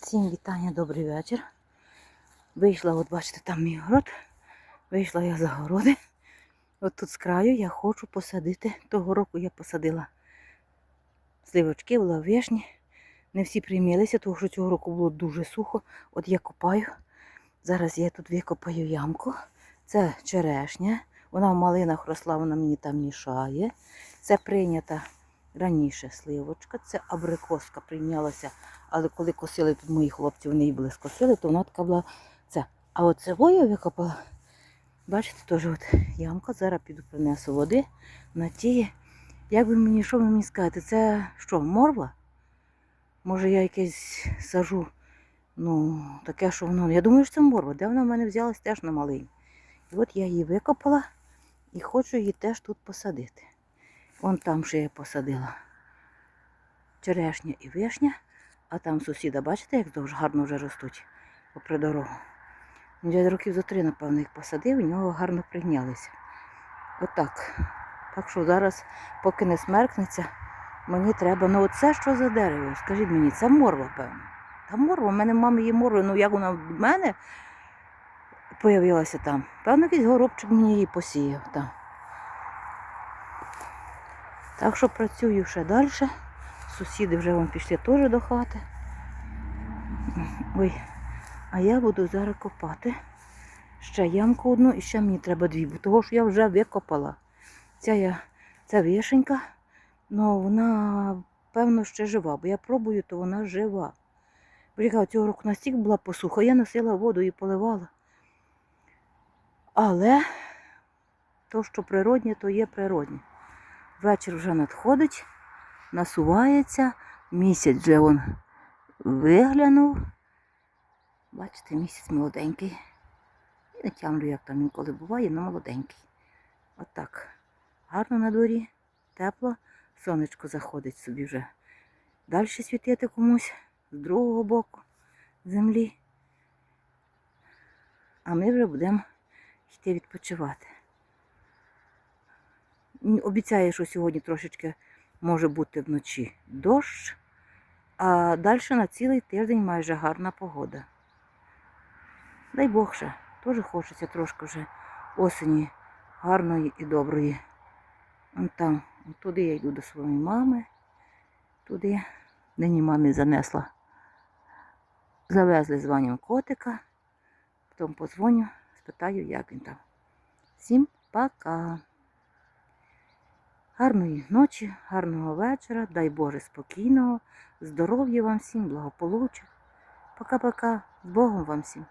Всім вітання, добрий вечір. Вийшла, от бачите, там мій город. Вийшла я за городи. От тут з краю я хочу посадити. Того року я посадила сливочки, була вишні. Не всі приймілися, тому що цього року було дуже сухо. От я копаю. Зараз я тут викопаю ямку. Це черешня. Вона в малинах росла, вона мені там мішає. Це прийнята раніше сливочка, це абрикоска прийнялася. Але коли косили тут мої хлопці, вони її були скосили, то вона така була це. А оце я викопала. Бачите, теж от ямка. Зараз піду принесу води на ті. Як би мені, що ви мені скажете, це що, морва? Може я якесь сажу, ну, таке, що воно. Я думаю, що це морва. Де вона в мене взялась теж на малині. І от я її викопала і хочу її теж тут посадити. Вон там ще я посадила черешня і вишня, а там сусіда, бачите, як дуже гарно вже ростуть попри дорогу. Він вже років за три, напевно, їх посадив, і нього гарно прийнялися. Отак. Так що зараз, поки не смеркнеться, мені треба. Ну оце що за дерево? Скажіть мені, це морва, певно. Та морва, в мене мами є морва, ну як вона в мене появилася там. Певно, якийсь горобчик мені її посіяв там. Так що працюю ще далі. Сусіди вже вон пішли теж до хати. Ой, а я буду зараз копати. Ще ямку одну і ще мені треба дві, бо того що я вже викопала. Ця я, ця вишенька, ну вона, певно, ще жива, бо я пробую, то вона жива. Бо цього року настільки була посуха, я носила воду і поливала. Але то, що природнє, то є природнє. Вечір вже надходить, насувається, місяць вже он виглянув. Бачите, місяць молоденький. І не тямлю, як там інколи буває, але молоденький. Отак. Гарно на дворі, тепло, сонечко заходить собі вже. Далі світити комусь з другого боку землі. А ми вже будемо йти відпочивати. Обіцяє, що сьогодні трошечки може бути вночі дощ, а далі на цілий тиждень майже гарна погода. Дай Бог ще, теж хочеться трошки вже осені гарної і доброї. Вон там, туди я йду до своєї мами, туди. Нині мамі занесла. Завезли з котика, потім позвоню, спитаю, як він там. Всім пока. Гарної ночі, гарного вечора, дай Боже спокійного, здоров'я вам всім, благополуччя. Пока-пока. З Богом вам всім.